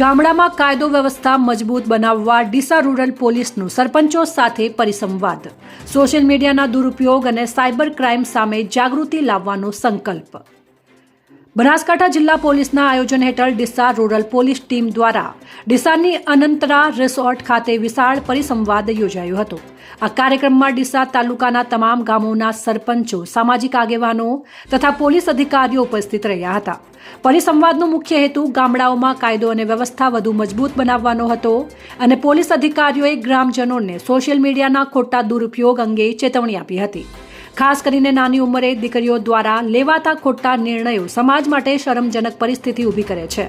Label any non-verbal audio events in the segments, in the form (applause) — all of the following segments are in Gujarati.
ગામડામાં કાયદો વ્યવસ્થા મજબૂત બનાવવા ડીસા રૂરલ પોલીસનું સરપંચો સાથે પરિસંવાદ. સોશિયલ મીડિયાના દુરુપયોગ અને સાયબર ક્રાઇમ સામે જાગૃતિ લાવવાનો સંકલ્પ. બનાસકાંઠા જિલ્લા પોલીસના આયોજન હેઠળ ડીસા રૂરલ પોલીસ ટીમ દ્વારા ડીસાની અનંતરા રિસોર્ટ ખાતે વિશાળ પરિસંવાદ યોજાયો હતો. આ કાર્યક્રમમાં ડીસા તાલુકાના તમામ ગામોના સરપંચો, સામાજિક આગેવાનો તથા પોલીસ અધિકારીઓ ઉપસ્થિત રહ્યા હતા. પરિસંવાદનો મુખ્ય હેતુ ગામડાઓમાં કાયદો અને વ્યવસ્થા વધુ મજબૂત બનાવવાનો હતો અને પોલીસ અધિકારીઓએ ગ્રામજનોને સોશિયલ મીડિયાના ખોટા દુરુપયોગ અંગે ચેતવણી આપી હતી. ખાસ કરીને નાની ઉંમરે દીકરીઓ દ્વારા લેવાતા ખોટા નિર્ણયો સમાજ માટે શરમજનક પરિસ્થિતિ ઊભી કરે છે.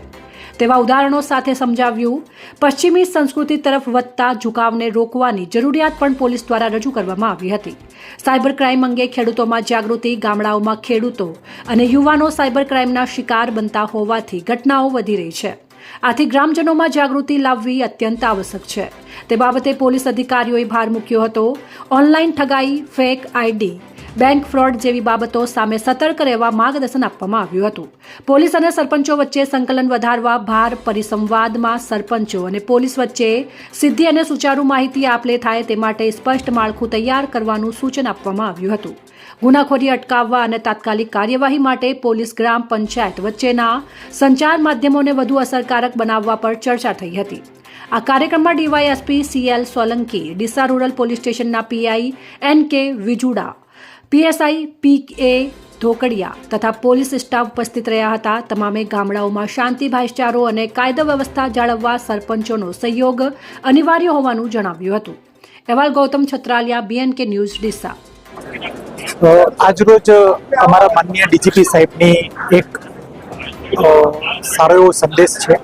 તેવા ઉદાહરણો સાથે સમજાવ્યું, પશ્ચિમી સંસ્કૃતિ તરફ વધતા ઝુકાવને રોકવાની જરૂરિયાત પણ પોલીસ દ્વારા રજૂ કરવામાં આવી હતી. સાયબર ક્રાઇમ અંગે ખેડૂતોમાં જાગૃતિ, ગામડાઓમાં ખેડૂતો અને યુવાનો સાયબર ક્રાઇમના શિકાર બનતા હોવાથી ઘટનાઓ વધી રહી છે. આથી ગ્રામજનોમાં જાગૃતિ લાવવી અત્યંત આવશ્યક છે. તે બાબતે પોલીસ અધિકારીઓએ ભાર મૂક્યો હતો. ઓનલાઈન ઠગાઈ, ફેક આઈડી, બેંક ફ્રોડ જેવી બાબતો સામે સતર્ક રહેવા માર્ગદર્શન આપવામાં આવ્યું હતું. પોલીસ અને સરપંચો વચ્ચે સંકલન વધારવા, ભાર પરિસંવાદમાં સરપંચો અને પોલીસ વચ્ચે સિદ્ધિ અને સુચારુ માહિતી આપલે થાય તે માટે સ્પષ્ટ માળખું તૈયાર કરવાનું સૂચન આપવામાં આવ્યું હતું. ગુનાખોરી અટકાવવા અને તાત્કાલિક કાર્યવાહી માટે પોલીસ ગ્રામ પંચાયત વચ્ચેના સંચાર માધ્યમોને વધુ અસરકારક બનાવવા પર ચર્ચા થઈ હતી. આ કાર્યક્રમમાં DYSP CL Solanki, Deesa rural police સ્ટેશનના PI N K Vijuda, PSI પી એ ધોકડિયા તથા પોલીસ સ્ટાફ ઉપસ્થિત રહ્યા હતા. તમામે ગામડાઓમાં શાંતિ ભાઈચારો અને કાયદો વ્યવસ્થા જાળવવા સરપંચોનો સહયોગ અનિવાર્ય હોવાનું જણાવ્યું હતું. અહેવાલ ગૌતમ છત્રાલિયા, બીએનકે ન્યૂઝ, ડીસા. આજરોજ અમારા માનનીય ડીજીપી સાહેબની એક સારો એવો સંદેશ છે.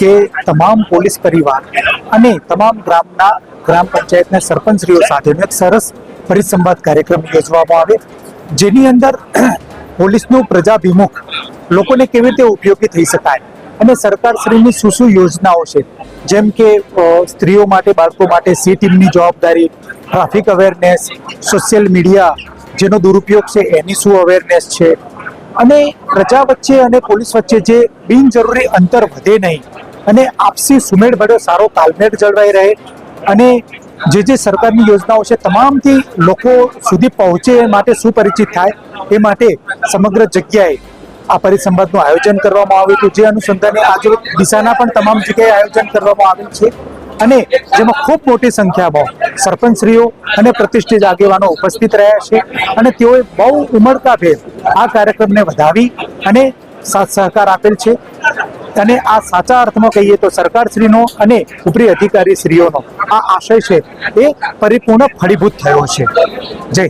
કે તમામ પોલીસ પરિવાર અને તમામ ગ્રામના ગ્રામ પંચાયતના સરપંચશ્રીઓ સાથેનો એક સરસ પરિસંવાદ કાર્યક્રમ યોજવામાં આવે. જેની અંદર (clears throat) પોલીસનું પ્રજાભિમુખ લોકોને કેવી રીતે ઉપયોગી થઈ શકાય અને સરકારશ્રીની શું શું યોજનાઓ છે? જેમ કે સ્ત્રીઓ માટે, બાળકો માટે સી ટીમની જવાબદારી, ટ્રાફિક અવેરનેસ, સોશિયલ મીડિયા, જેનો દુરુપયોગ છે એની શું અવેરનેસ છે? અને પ્રજા વચ્ચે અને પોલીસ વચ્ચે જે બિનજરૂરી અંતર વધે નહીં અને આપસી સુમેળ ભર્યો સારો તાલમેળ જળવાઈ રહે અને જે જે સરકારની યોજનાઓ છે તમામથી લોકો સુધી પહોંચે એ માટે સુપરિચિત થાય એ માટે સમગ્ર જગ્યાએ આ પરિસંવાદનું આયોજન કરવામાં આવ્યું હતું. જે અનુસંધાને આજે દિશાના પણ તમામ જગ્યાએ આયોજન કરવામાં આવેલ છે અને જેમાં ખૂબ મોટી સંખ્યામાં સરપંચશ્રીઓ અને પ્રતિષ્ઠિત આગેવાનો ઉપસ્થિત રહ્યા છે અને તેઓએ બહુ ઉમળકાભેર આ કાર્યક્રમને વધાવી અને સાથ સહકાર આપેલ છે. અને આ સાચા અર્થમાં કહીએ તો સરકારશ્રીનો અને ઉપરી અધિકારીશ્રીઓનો આ આશય છે એ પરિપૂર્ણ ફળીભૂત થયો છે. જય